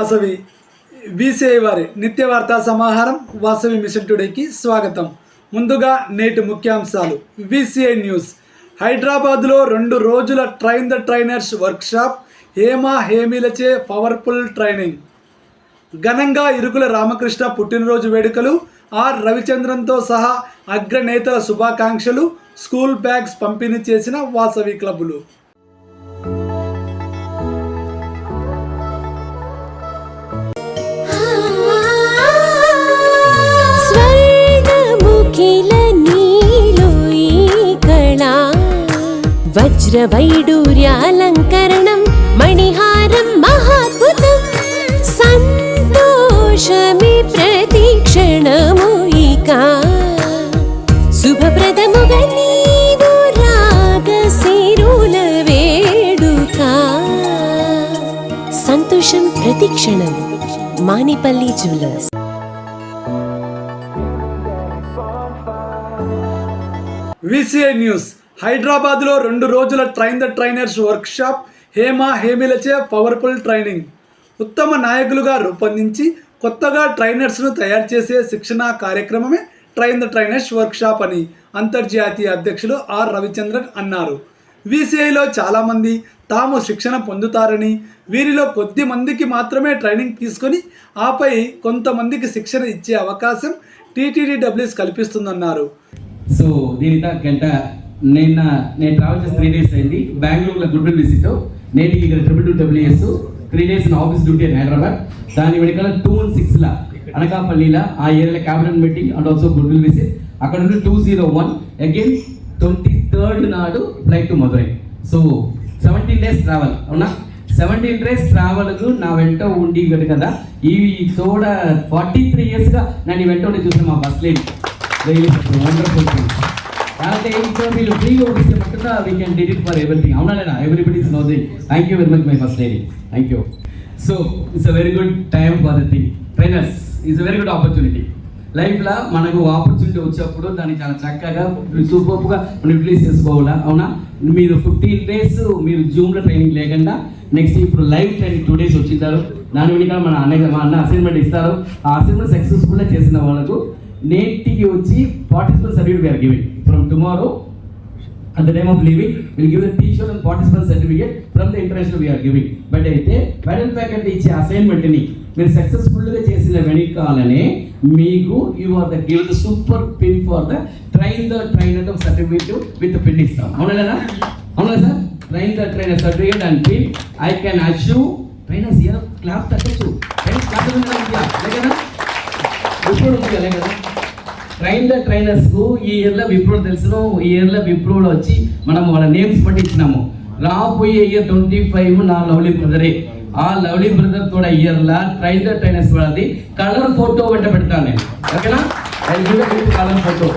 Vasavi BCI వారి నిత్య వార్తా సమాహారం వాసవి మిషన్ టుడేకి స్వాగతం. ముందుగా నేటి ముఖ్యాంశాలు. BCI news. హైదరాబాద్లో రెండు రోజుల train the trainers workshop Hema హేమీలచే powerful training. ఘనంగా ఇరుకుల రామకృష్ణ పుట్టినరోజు వేడుకలు ఆర్ రవిచంద్రన్తో సహా అగ్రనేతల శుభాకాంక్షలు స్కూల్ బ్యాగ్స్ పంపిణీ చేసిన వాసవి క్లబ్బులు. వజ్రవైడూర్యాలంకరణం మణిహారం మహాద్భుతం. సంతోషమి ప్రతిక్షణము ఇక. శుభప్రదముగా నీవు రాగశిరుల వేడుక. సంతోషం ప్రతిక్షణం మానిపల్లి జ్యువెలర్స్. VCI news. హైదరాబాద్లో రెండు రోజుల train the trainers workshop Hema హేమిలచే powerful training. ఉత్తమ నాయకులుగా రూపొందించి కొత్తగా ట్రైనర్స్ను తయారు చేసే శిక్షణా కార్యక్రమమే ట్రైన్ ద ట్రైనర్స్ వర్క్షాప్ అని అంతర్జాతీయ అధ్యక్షులు ఆర్ రవిచంద్రన్ అన్నారు. విసిఐలో చాలామంది తాము శిక్షణ పొందుతారని వీరిలో కొద్ది మందికి మాత్రమే ట్రైనింగ్ తీసుకొని ఆపై కొంతమందికి శిక్షణ ఇచ్చే అవకాశం టీటీడీడబ్ల్యూఎస్ కల్పిస్తుందన్నారు. సో దీని గంట నిన్న నేను ట్రావెల్ చేసి త్రీ డేస్ అయింది. బెంగళూరులో గుడ్ విజిట్. నేను ఇక్కడ triple two WS three days నా ఆఫీస్ డ్యూటీ హైదరాబాద్. దాని వెనకాల టూ వన్ సిక్స్లా అనకాపల్లిలో ఆ ఏరియాలో cabinet meeting and also good will visit. అక్కడ నుండి two zero one again twenty third నాడు flight to Madurai so seventeen days travel అవునా? సెవెంటీన్ డేస్ ట్రావెల్కు నా వెంట ఉండి కదా ఈ తోడ ఫార్టీ త్రీ ఇయర్స్గా నన్ను వెంట ఉండి చూసిన మా బస్ లేని. వండర్ఫుల్ థింగ్ కాబట్టి ఇంకా మీరు ఫ్రీగా ఓడిస్తే మట్టుగా we can did it for everything అవునా లేదా everybody is know the thank you very much my first lady thank you so it's a very good time for the thing trainers it's a very good opportunity లైఫ్లో మనకు opportunity వచ్చినప్పుడు దాన్ని చాలా చక్కగా సూపర్గా మనం యూటిలైజ్ చేసుకోవాలా? అవునా? మీరు ఫిఫ్టీన్ డేస్ మీరు జూమ్లో ట్రైనింగ్ లేకుండా నెక్స్ట్ ఇప్పుడు లైవ్ ట్రైనింగ్ టూ డేస్ వచ్చింటారు. దాని వెనుక మన అన్న మా అన్న అసైన్మెంట్ ఇస్తారు. ఆ అసైన్మెంట్ సక్సెస్ఫుల్గా చేసిన వాళ్ళకు నేటికి వచ్చి participle certificate giving from tomorrow, at the time of leaving, we'll give the teacher and participant certificate from the international we are giving. But అయితే మెడల్ ఫ్యాకల్టీ ఇచ్చే అసైన్మెంట్ని మీరు సక్సెస్ఫుల్గా చేసిన వెనకాలనే మీకు you are the give the super pin for the train the train trainer certificate with pin ఇస్తాం. అవునా అవునా sir? Train the train certificate and pin I can achieve trainers year clap తగ్గచ్చు train clap లేదా ఇప్పుడు ఉంది కదా train the ట్రైనర్స్కు ఈ ఇయర్లో విప్రో తెలుసును. ఈ ఇయర్లో విప్రోలో వచ్చి మనం వాళ్ళ నేమ్స్ పట్టించినాము. ఇచ్చినాము రాబోయే ఇయర్ ట్వంటీ ఫైవ్ నా లవ్లీ బ్రదరే. ఆ లవ్లీ బ్రదర్ తోడ ఇయర్లా ట్రైన్ ద ట్రైనర్స్ వాళ్ళది కలర్ ఫోటో వెంట పెడతాను. నేను ఓకేనా I give colour photo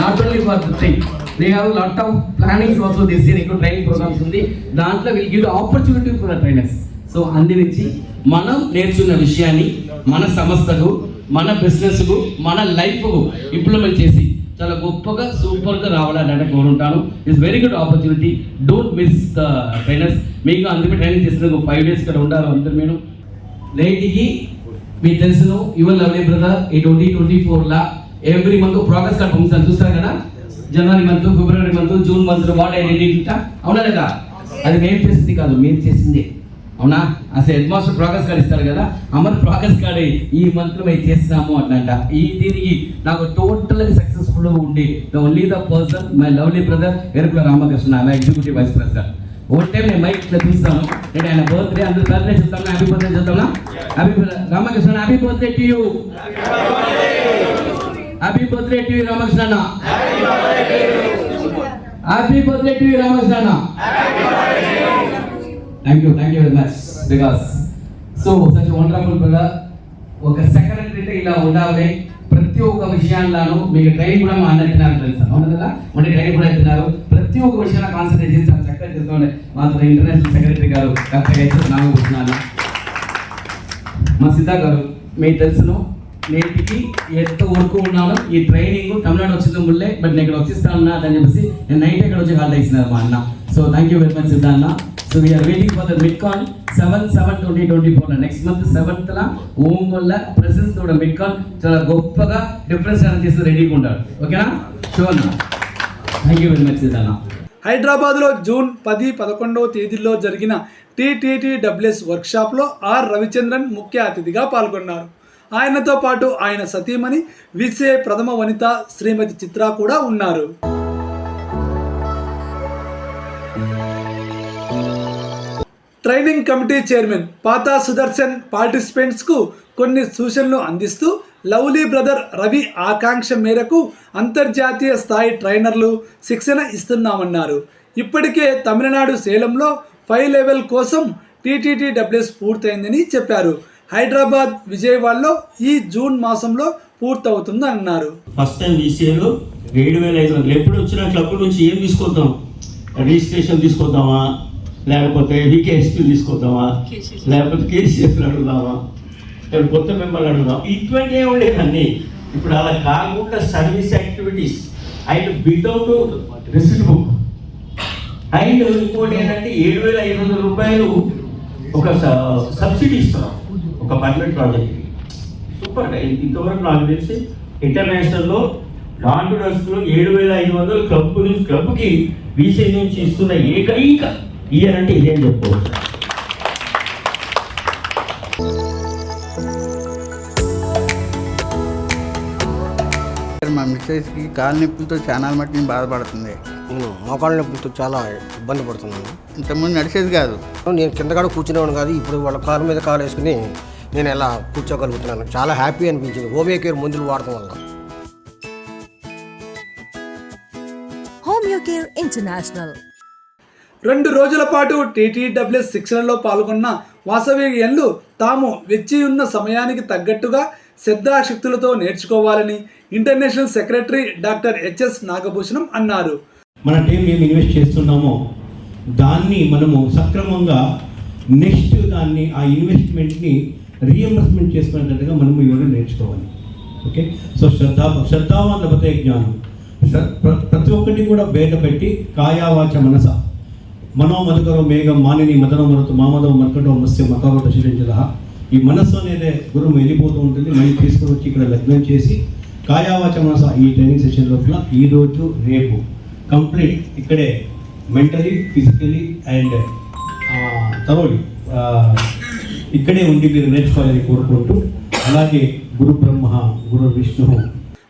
not only for the thing they have lot of plannings also this year ఇంకో ట్రైనింగ్ ప్రోగ్రామ్స్ ఉంది. దాంట్లో will give opportunity for the trainers so అందించి మనం నేర్చుకున్న విషయాన్ని మన సంస్థకు మన బిజినెస్కు మన లైఫ్కు ఇంప్లిమెంట్ చేసి చాలా గొప్పగా సూపర్గా రావాలని అంటే కోరుంటాను it's very good opportunity don't miss the trainers మీకు అందుకే ట్రైనింగ్ చేసిన ఫైవ్ డేస్ ఇక్కడ ఉండాలి అందరు నేను నేటికి మీకు తెలుసును యువర్ లవ్లీ బ్రదర్ ఈ ట్వంటీ ట్వంటీ ఫోర్లా ఎవ్రీ మంత్ ప్రోగ్రెస్ కార్డ్ పంపిస్తాను చూస్తారు కదా? జనవరి month February month June month what identity అవునా లేదా? అది మేము చేసింది కాదు మీరు చేసింది. అవునా? అసలు హెడ్ మాస్టర్ ప్రోగ్రెస్ కార్డ్ ఇస్తారు కదా? అమర్ ప్రోగ్రెస్ కార్డ్ ఈ మంత్ మేము చేస్తున్నాము అట్లంట. ఈ దీనికి నాకు టోటల్ సక్సెస్ఫుల్ ఉండి the only the person my lovely brother Erukula Ramakrishna I executive vice president oh time నేను మైక్ ఇట్లా తీస్తాను నేను ఆయన బర్త్డే అందరూ బర్త్డే చెప్తాను హ్యాపీ బర్త్డే చెప్తానా happy Ramakrishna happy birthday to you happy birthday to you Ramakrishna. Happy birthday to you Ramakrishna. Thank you thank you very much because so such wonderful brother ఒక second అంటే ఇలా ఉండాలి. ప్రతి ఒక్క విషయాల్లోనూ మీకు ట్రైన్ కూడా మా అందరికి నాకు తెలుసు? అవును కదా? మన ట్రైనింగ్ కూడా ఇస్తున్నారు ప్రతి ఒక్క విషయాన్ని కాన్సన్ట్రేట్ చేసి చాలా చక్కగా చేస్తుండే మాతో international secretary garu doctor H Nagabhushanalu మా సిద్ధా గారు మీకు తెలుసును నేటికి ఎంత వరకు ఉన్నాను? ఈ ట్రైనింగ్ తమిళనాడు వచ్చింది ముళ్ళే బట్ నేను ఇక్కడ వచ్చిస్తాను అని చెప్పేసి నేను నైట్ ఇక్కడ వచ్చి హాల్ ఇచ్చినారు మా అన్న. So thank you very much Siddha అన్న. So we are waiting for the mid con seven seven twenty twenty four next month seventh లా ఓంగోల్ల ప్రెసెన్స్ కూడా మిడ్ చాలా గొప్పగా డిఫరెన్స్ అనేది చేసి రెడీగా ఉంటాడు ఓకేనా sure thank you very much సిద్ధానా హైదరాబాద్లో జూన్ పది పదకొండవ తేదీల్లో జరిగిన టీటీటీడబ్ల్యూఎస్ వర్క్షాప్లో ఆర్ రవిచంద్రన్ ముఖ్య అతిథిగా పాల్గొన్నారు. ఆయనతో పాటు ఆయన సతీమణి విసే ప్రథమ వనిత శ్రీమతి చిత్ర కూడా ఉన్నారు. Training committee chairman Patha Sudarshan పార్టిసిపెంట్స్కు కొన్ని సూచనలు అందిస్తూ లవ్లీ బ్రదర్ రవి ఆకాంక్ష మేరకు అంతర్జాతీయ స్థాయి ట్రైనర్లు శిక్షణ ఇస్తున్నామన్నారు. ఇప్పటికే తమిళనాడు సేలంలో ఫైవ్ లెవెల్ కోసం టీటీటీడబ్ల్యూఎస్ పూర్తయిందని చెప్పారు. హైదరాబాద్ విజయవాడలో ఈ జూన్ మాసంలో పూర్తవుతుందని అన్నారు. ఫస్ట్ టైం వీసీఏలో ఏడు వేల ఐదు వందలు. ఎప్పుడు వచ్చిన క్లబ్ నుంచి ఏం తీసుకొద్దాం? రిజిస్ట్రేషన్ తీసుకొద్దామా? లేకపోతే వికేఎస్పీ తీసుకొద్దామా? లేకపోతే కేసీఎఫ్ అడుగుదామా? లేకపోతే కొత్త మెంబర్లు అడుగుదాం ఇటువంటి ఏమి ఉండేదండి ఇప్పుడు అలా కాకుండా service activities. And without receipt book and ఇంకోటి ఏంటంటే ఏడు వేల ఐదు వందల రూపాయలు ఒక సబ్సిడీ ఇస్తున్నాం. ఒక పర్మనెంట్ ప్రాజెక్ట్కి సూపర్ ఇంతవరకు నాకు తెలిసి ఇంటర్నేషనల్లో టు డస్క్లో ఏడు వేల ఐదు వందలు క్లబ్ నుంచి క్లబ్కి వీసీ నుంచి ఇస్తున్న ఏకైక ఇయర్ అంటే ఇదే చెప్పుకోవచ్చు మా మిస్సెస్కి కాలు నొప్పులతో చాలా మట్టి బాధపడుతుంది. నేను మోకాళ్ళ నొప్పులతో చాలా ఇబ్బంది పడుతున్నాను. ఇంతకుముందు నడిచేది కాదు. నేను కిందకాడ కూర్చునేవాడు కాదు ఇప్పుడు వాళ్ళ కాలు మీద కాలు వేసుకుని నేను ఎలా కూర్చోగలుగుతున్నాను. చాలా హ్యాపీ అనిపించింది. హోమియో కేర్ మందులు వాడటం వల్ల. Homeo Care International. రెండు రోజుల పాటు టీటీడబ్ల్యూఎస్ శిక్షణలో పాల్గొన్న వాసవేగియన్లు తాము వెచ్చి ఉన్న సమయానికి తగ్గట్టుగా శ్రద్ధాశక్తులతో నేర్చుకోవాలని international secretary doctor HS Nagabhushanam అన్నారు. మన టైం మేము ఇన్వెస్ట్ చేస్తున్నామో. దాన్ని మనము సక్రమంగా నెక్స్ట్ దాన్ని ఆ ఇన్వెస్ట్మెంట్ని రీఎంబర్స్మెంట్ చేసుకునేటట్టుగా మనము ఎవరు నేర్చుకోవాలి. ఓకే? సో శ్రద్ధ శ్రద్ధావాన్ లభతే జ్ఞానం ప్రతి ఒక్కటి కూడా బయట పెట్టి కాయావాచ మనస. మనో మధుకరో మేఘం మానిని మదన మరతు మామదవ మర్కటో మత్స్య మకారో దశరించద ఈ మనస్సు అనేది గురువు వెళ్ళిపోతూ ఉంటుంది మళ్ళీ తీసుకుని వచ్చి ఇక్కడ లగ్నం చేసి కాయావాచ మనస ఈ ట్రైనింగ్ సెషన్ లోపల ఈ రోజు రేపు కంప్లీట్ ఇక్కడే మెంటలీ ఫిజికలీ అండ్ తరోలి ఇక్కడే ఉండి మీరు నేర్చుకోవాలని కోరుకుంటూ అలాగే గురు బ్రహ్మ గురు విష్ణు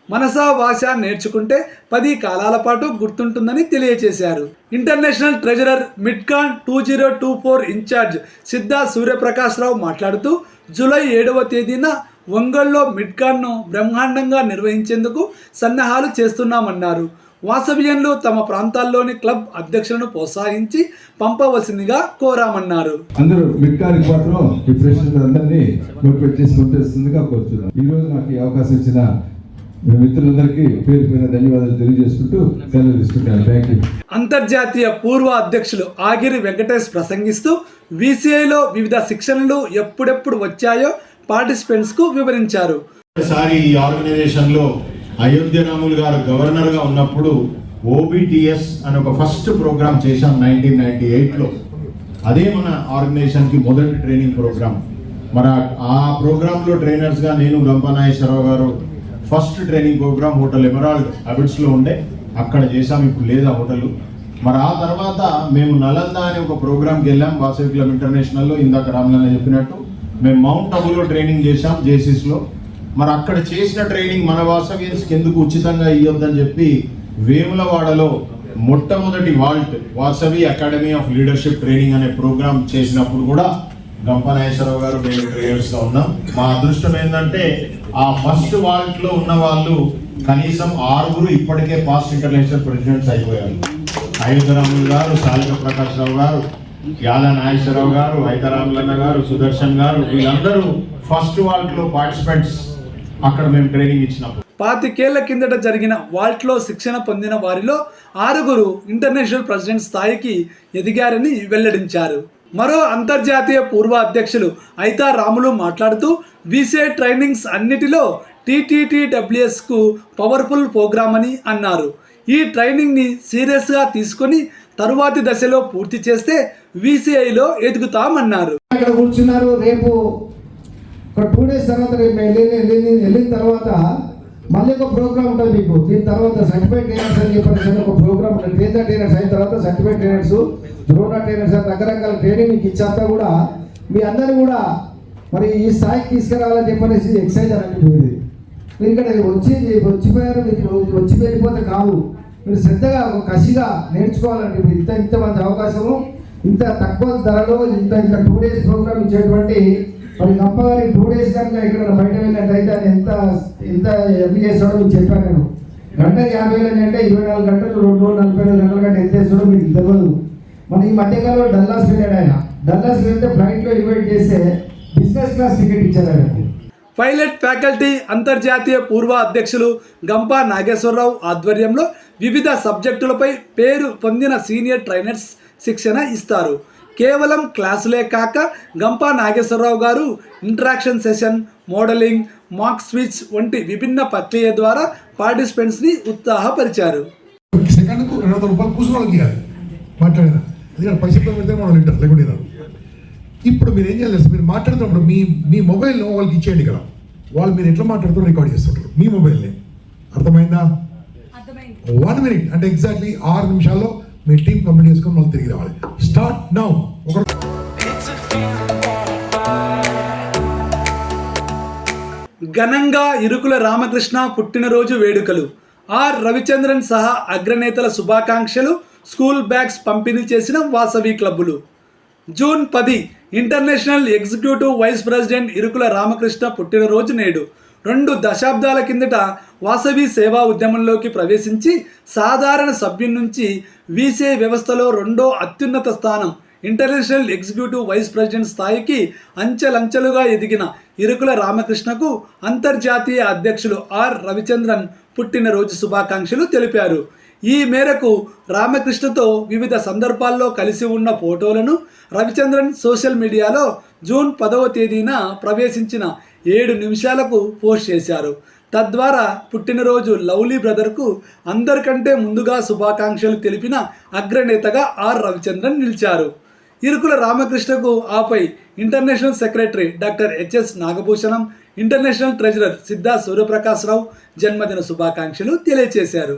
మనసా భాష నేర్చుకుంటే పది కాలాల పాటు గుర్తుంటుందని తెలియజేశారు international treasurer midcon two zero two four incharge Siddha Suryaprakashrao మాట్లాడుతూ జూలై ఏడవ తేదీన ఒంగోల్లో మిడ్కాన్ను బ్రహ్మాండంగా నిర్వహించేందుకు సన్నాహాలు చేస్తున్నామన్నారు. వాసవ్యంలు తమ ప్రాంతాల్లోని క్లబ్ అధ్యక్షులను ప్రోత్సహించి పంపవలసిందిగా కోరామన్నారు. అందరూ మిడ్ కార్డ్ ఈ ఫ్రెషర్స్ అందరినీ మోటివేట్ చేసి పంపిస్తుందిగా ఈ రోజు నాకు ఈ అవకాశం ఇచ్చిన మిత్రులందరికీ పేరు పేరు ధన్యవాదాలు తెలియజేసుకుంటూ సెలవు తీసుకుంటాను. థ్యాంక్ యూ అంతర్జాతీయ పూర్వ అధ్యక్షులు ఆగిరి వెంకటేష్ ప్రసంగిస్తూ వీసీఐలో వివిధ శిక్షణలు ఎప్పుడెప్పుడు వచ్చాయో పార్టిసిపెంట్స్కు వివరించారు. ఒకసారి ఈ ఆర్గనైజేషన్లో అయోధ్య రాములు గారు గవర్నర్గా ఉన్నప్పుడు ఓబిటిఎస్ అని ఒక ఫస్ట్ ప్రోగ్రామ్ చేశాం నైన్టీన్ నైన్టీ ఎయిట్లో. అదే మన ఆర్గనైజేషన్కి మొదటి ట్రైనింగ్ ప్రోగ్రామ్ మరి ఆ- ఆ ప్రోగ్రామ్లో ట్రైనర్స్గా నేను Gampanageswararao garu first training programme hotel emerald అబిడ్స్లో ఉండే. అక్కడ చేసాం ఇప్పుడు లేదు ఆ హోటల్. మరి ఆ తర్వాత మేము నలంద అనే ఒక ప్రోగ్రామ్కి వెళ్ళాం వాసవి క్లబ్ ఇంటర్నేషనల్లో ఇందాక రామలన్న చెప్పినట్టు. మేము మౌంట్ అబులో ట్రైనింగ్ చేశాం జేసీస్లో. మరి అక్కడ చేసిన ట్రైనింగ్ మన వాసవ్యన్స్కి ఎందుకు ఉచితంగా ఇవ్వద్దని చెప్పి వేములవాడలో మొట్టమొదటి Walt Vasavi academy of leadership training అనే ప్రోగ్రామ్ చేసినప్పుడు కూడా గంపనాగేశ్వరరావు గారు మేము ట్రైనర్స్గా ఉన్నాం. మా అదృష్టం ఏంటంటే ఆ ఫస్ట్ వాల్ట్లో ఉన్న వాళ్ళు కనీసం ఆరుగురు ఇప్పటికే పాస్ట్ ఇంటర్నేషనల్ ప్రెసిడెంట్స్ అయిపోయారు. అయోధ్యరాములు గారు సాలిక ప్రకాష్ రావు గారు యాదా నాగేశ్వరరావు గారు ఐతరాములన్న గారు సుదర్శన్ గారు వీళ్ళందరూ ఫస్ట్ వాల్ట్లో పార్టిసిపెంట్స్. అక్కడ మేము ట్రైనింగ్ ఇచ్చినప్పుడు. పాతికేళ్ళ కిందట జరిగిన వాల్ట్లో శిక్షణ పొందిన వారిలో ఆరుగురు ఇంటర్నేషనల్ ప్రెసిడెంట్ స్థాయికి ఎదిగారని వెల్లడించారు. మరో అంతర్జాతీయ పూర్వ అధ్యక్షులు ఐతా రాములు మాట్లాడుతూ వీసీఐ ట్రైనింగ్స్ అన్నిటిలో టీటీటీడబ్ల్యూఎస్కు పవర్ఫుల్ ప్రోగ్రామ్ అని అన్నారు. ఈ ట్రైనింగ్ని సీరియస్గా తీసుకొని తరువాతి దశలో పూర్తి చేస్తే విసిఐలో ఎదుగుతామన్నారు. ఇక్కడ కూర్చున్నారు. రేపు ఒక టూ డేస్ తర్వాత రేపు వెళ్ళిన వెళ్ళిన వెళ్ళిన తర్వాత మళ్ళీ ఒక ప్రోగ్రామ్ ఉంటుంది మీకు దీని తర్వాత సర్టిఫైడ్ ట్రైనర్స్ అని చెప్పేసి ఒక ప్రోగ్రామ్ ఉంటుంది. ట్రైనర్ ట్రైనర్స్ అయిన తర్వాత సర్టిఫైడ్ ట్రైనర్స్ ద్రోణ ట్రైనర్స్ అని రకరకాల ట్రైనింగ్ మీకు ఇచ్చాక కూడా మీ అందరూ కూడా మరి ఈ స్థాయికి తీసుకురావాలని చెప్పనేసి ఎక్సైజ్ అనిపోయింది మీరు ఇక్కడ వచ్చి వచ్చిపోయారు మీకు వచ్చి వెళ్ళిపోతే కాదు. మీరు శ్రద్ధగా ఒక కసిగా నేర్చుకోవాలండి ఇప్పుడు ఇంత ఇంత మంది అవకాశము ఇంత తక్కువ ధరలో ఇంత ఇంత టూ డేస్ ప్రోగ్రామ్ ఇచ్చేటువంటి మరి కంపల్సరీ టూ డేస్ కనుక ఇక్కడ బయట వెళ్ళినట్టయితే ఆయన ఎంత ఎంత ఎన్ని చేస్తాడో మీకు చెప్పాను నేను. గంటకి యాభై వేలు అంటే ఇరవై నాలుగు గంటలు రెండు రోజులు నలభై ఐదు గంటల కంటే ఎంత చేస్తాడో మీకు తెలియదు. మన ఈ మధ్యకాలంలో డల్లాస్ వెళ్ళాడు ఆయన. డల్లాస్ వెళ్తే ఫ్లైట్లో ఇన్వైట్ చేస్తే బిజినెస్ క్లాస్ టికెట్ ఇచ్చారు ఆయనకు పైలట్ ఫ్యాకల్టీ అంతర్జాతీయ పూర్వ అధ్యక్షులు గంపా నాగేశ్వరరావు ఆధ్వర్యంలో వివిధ సబ్జెక్టులపై పేరు పొందిన సీనియర్ ట్రైనర్స్ శిక్షణ ఇస్తారు. కేవలం క్లాసులే కాక Gampa Nageswararao garu interaction session modelling mock switch వంటి విభిన్న ప్రక్రియ ద్వారా పార్టిసిపెంట్స్ని ఉత్సాహపరిచారు. సెకండ్కు రెండు వందల రూపాయలు కూర్చుని వాళ్ళకి ఇవ్వాలి మాట్లాడిన ఎందుకంటే పైసలు పెడితే మనం వింటారు లేకుంటే వినరు. ఇప్పుడు మీరు ఏం చేయాలి? మీరు మాట్లాడుతున్నప్పుడు మీ మీ మొబైల్ను వాళ్ళకి ఇచ్చేయండి కదా వాళ్ళు మీరు ఎట్లా మాట్లాడుతారో రికార్డ్ చేస్తుంటారు. మీ మొబైల్ని అర్థమైందా? వన్ మినిట్ అంటే ఎగ్జాక్ట్లీ ఆరు నిమిషాల్లో మీ టీం కంప్లీట్ చేసుకొని మళ్ళీ తిరిగి రావాలి. స్టార్ట్ నౌ ఒక ఘనంగా ఇరుకుల రామకృష్ణ పుట్టినరోజు వేడుకలు. ఆర్ రవిచంద్రన్ సహా అగ్రనేతల శుభాకాంక్షలు స్కూల్ బ్యాగ్స్ పంపిణీ చేసిన వాసవి క్లబ్బులు. జూన్ పది international executive vice president Irukula Ramakrishna పుట్టినరోజు నేడు. రెండు దశాబ్దాల కిందట వాసవి సేవా ఉద్యమంలోకి ప్రవేశించి సాధారణ సభ్యుని నుంచి వీసే వ్యవస్థలో రెండో అత్యున్నత స్థానం ఇంటర్నేషనల్ ఎగ్జిక్యూటివ్ వైస్ ప్రెసిడెంట్ స్థాయికి అంచెలంచెలుగా ఎదిగిన ఇరుకుల రామకృష్ణకు అంతర్జాతీయ అధ్యక్షులు ఆర్ రవిచంద్రన్ పుట్టినరోజు శుభాకాంక్షలు తెలిపారు. ఈ మేరకు రామకృష్ణతో వివిధ సందర్భాల్లో కలిసి ఉన్న ఫోటోలను రవిచంద్రన్ సోషల్ మీడియాలో జూన్ పదవ తేదీన ప్రవేశించిన ఏడు నిమిషాలకు పోస్ట్ చేశారు. తద్వారా పుట్టినరోజు లవ్లీ బ్రదర్కు అందరికంటే ముందుగా శుభాకాంక్షలు తెలిపిన అగ్రనేతగా ఆర్ రవిచంద్రన్ నిలిచారు. ఇరుకుల రామకృష్ణకు ఆపై international secretary doctor HS Nagabhushanam international treasurer Siddha Suryaprakashrao జన్మదిన శుభాకాంక్షలు తెలియజేశారు